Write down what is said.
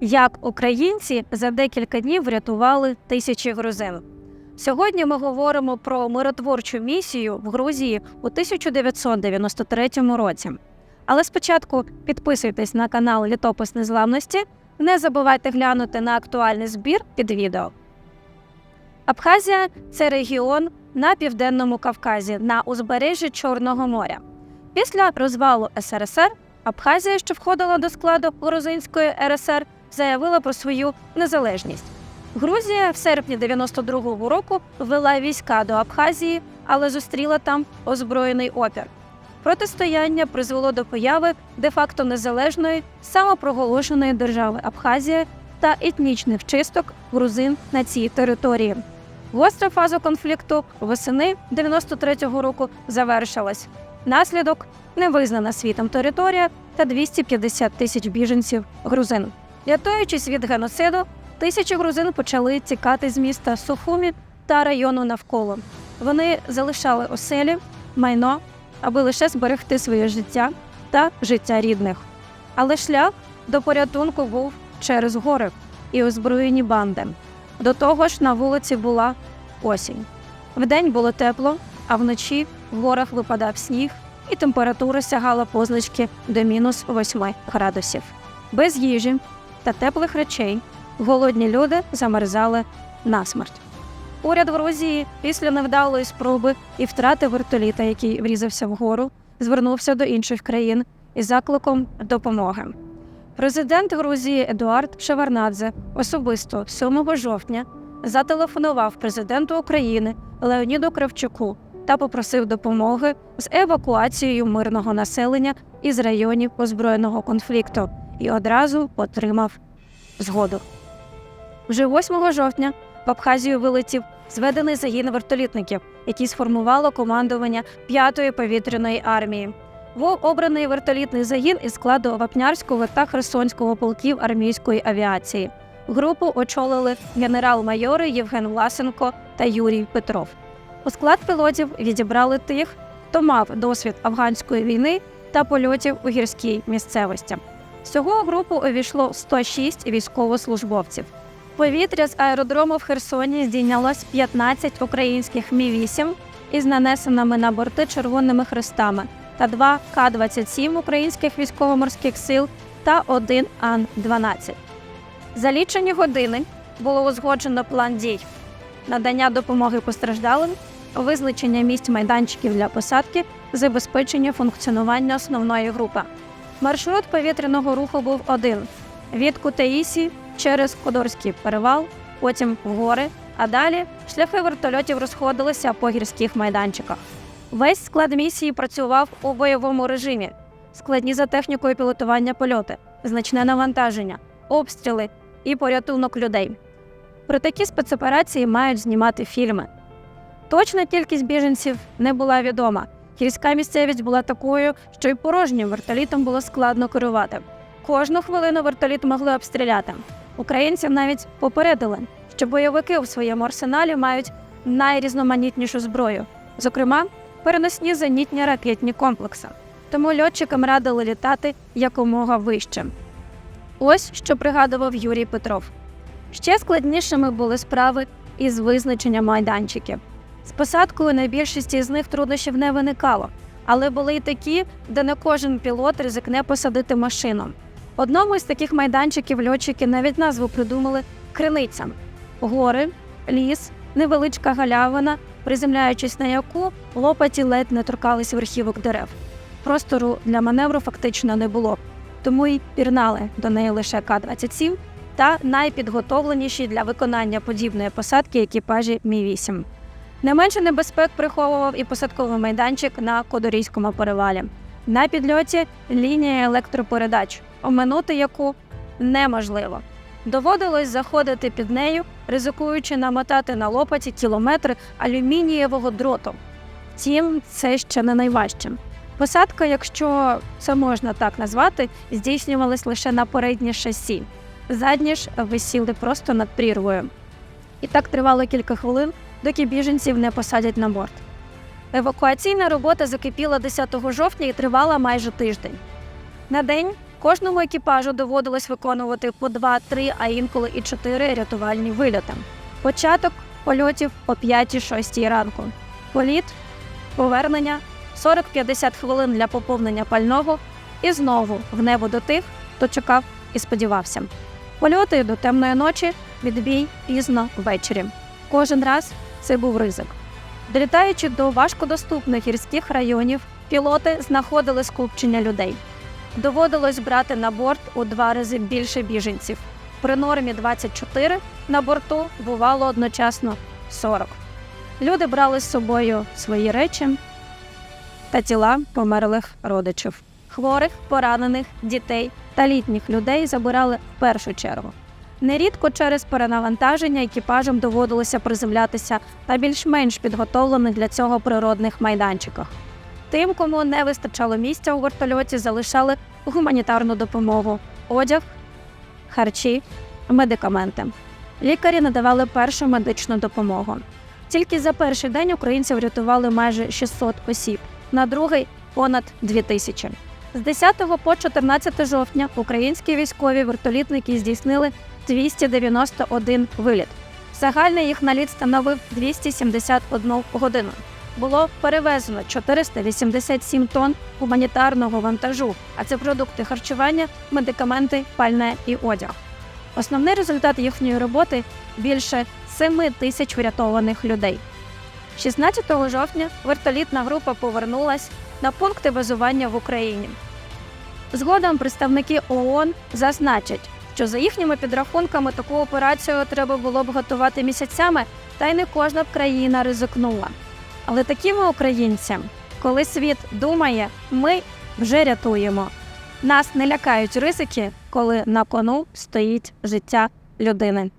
Як українці за декілька днів врятували тисячі грузин. Сьогодні ми говоримо про миротворчу місію в Грузії у 1993 році. Але спочатку підписуйтесь на канал Літопис Незламності. Не забувайте глянути на актуальний збір під відео. Абхазія це регіон на південному Кавказі на узбережжі Чорного моря. Після розвалу СРСР Абхазія, що входила до складу Грузинської РСР, заявила про свою незалежність. Грузія в серпні 92-го року ввела війська до Абхазії, але зустріла там озброєний опір. Протистояння призвело до появи де-факто незалежної самопроголошеної держави Абхазія та етнічних чисток грузин на цій території. Гостра фаза конфлікту восени 93-го року завершилась. Наслідок невизнана світом територія та 250 тисяч біженців грузин. Рятуючись від геноциду, тисячі грузин почали тікати з міста Сухумі та району навколо. Вони залишали оселі, майно, аби лише зберегти своє життя та життя рідних. Але шлях до порятунку був через гори і озброєні банди. До того ж, на вулиці була осінь. Вдень було тепло, а вночі в горах випадав сніг, і температура сягала позначки до мінус 8 градусів. Без їжі та теплих речей голодні люди замерзали насмерть. Уряд Грузії після невдалої спроби і втрати вертоліта, який врізався вгору, звернувся до інших країн із закликом допомоги. Президент Грузії Едуард Шеварнадзе особисто 7 жовтня зателефонував президенту України Леоніду Кравчуку та попросив допомоги з евакуацією мирного населення із районів озброєного конфлікту і одразу отримав згоду. Вже 8 жовтня в Абхазію вилетів зведений загін вертолітників, який сформувало командування 5-ї повітряної армії. Був обраний вертолітний загін із складу Вапнярського та Херсонського полків армійської авіації. Групу очолили генерал-майори Євген Власенко та Юрій Петров. У склад пілотів відібрали тих, хто мав досвід афганської війни та польотів у гірській місцевості. Всього у групу увійшло 106 військовослужбовців. Повітря з аеродрому в Херсоні здійнялось 15 українських Мі-8 із нанесеними на борти червоними хрестами та два К-27 українських військово-морських сил та один Ан-12. За лічені години було узгоджено план дій, надання допомоги постраждалим, визначення місць майданчиків для посадки, забезпечення функціонування основної групи. Маршрут повітряного руху був один від Кутаїсі через Кодорський перевал, потім в гори, а далі шляхи вертольотів розходилися по гірських майданчиках. Весь склад місії працював у бойовому режимі, складні за технікою пілотування польоти, значне навантаження, обстріли і порятунок людей. Про такі спецоперації мають знімати фільми. Точна кількість біженців не була відома. Гірська місцевість була такою, що й порожнім вертолітом було складно керувати. Кожну хвилину вертоліт могли обстріляти. Українців навіть попередили, що бойовики у своєму арсеналі мають найрізноманітнішу зброю, зокрема, переносні зенітні ракетні комплекси. Тому льотчикам радили літати якомога вище. Ось що пригадував Юрій Петров. Ще складнішими були справи із визначенням майданчиків. З посадкою на більшості з них труднощів не виникало, але були й такі, де не кожен пілот ризикне посадити машину. Одному із таких майданчиків льотчики навіть назву придумали криниця гори, ліс, невеличка галявина, приземляючись на яку лопаті ледь не торкались верхівок дерев. Простору для маневру фактично не було, тому й пірнали до неї лише К-27 та найпідготовленіші для виконання подібної посадки екіпажі Мі-8. Не менше небезпек приховував і посадковий майданчик на Кодорійському перевалі. На підльоті лінія електропередач, оминути яку неможливо. Доводилось заходити під нею, ризикуючи намотати на лопаті кілометри алюмінієвого дроту. Втім, це ще не найважче. Посадка, якщо це можна так назвати, здійснювалась лише на переднє шасі. Задні ж висіли просто над прірвою. І так тривало кілька хвилин, доки біженців не посадять на борт. Евакуаційна робота закипіла 10 жовтня і тривала майже тиждень. На день Кожному екіпажу доводилось виконувати по 2-3, а інколи і 4 рятувальні вильоти. Початок польотів о 5-6 ранку. Політ, повернення, 40-50 хвилин для поповнення пального і знову в небо до тих, хто чекав і сподівався. Польоти до темної ночі, відбій пізно ввечері. Кожен раз це був ризик. Долітаючи до важкодоступних гірських районів, пілоти знаходили скупчення людей. Доводилось брати на борт у два рази більше біженців. При нормі 24 на борту бувало одночасно 40. Люди брали з собою свої речі та тіла померлих родичів. Хворих, поранених, дітей та літніх людей забирали в першу чергу. Нерідко через перенавантаження екіпажам доводилося приземлятися на більш-менш підготовлених для цього природних майданчиках. Тим, кому не вистачало місця у вертольоті, залишали гуманітарну допомогу, одяг, харчі, медикаменти. Лікарі надавали першу медичну допомогу. Тільки за перший день українців рятували майже 600 осіб, на другий понад 2 тисячі. З 10 по 14 жовтня українські військові вертолітники здійснили 291 виліт. Загальний їх наліт становив 271 годину. Було перевезено 487 тонн гуманітарного вантажу, а це продукти харчування, медикаменти, пальне і одяг. Основний результат їхньої роботи більше 7 тисяч врятованих людей. 16 жовтня вертолітна група повернулась на пункти базування в Україні. Згодом представники ООН зазначать, що за їхніми підрахунками таку операцію треба було б готувати місяцями, та й не кожна б країна ризикнула. Але такими українцям, коли світ думає, ми вже рятуємо. Нас не лякають ризики, коли на кону стоїть життя людини.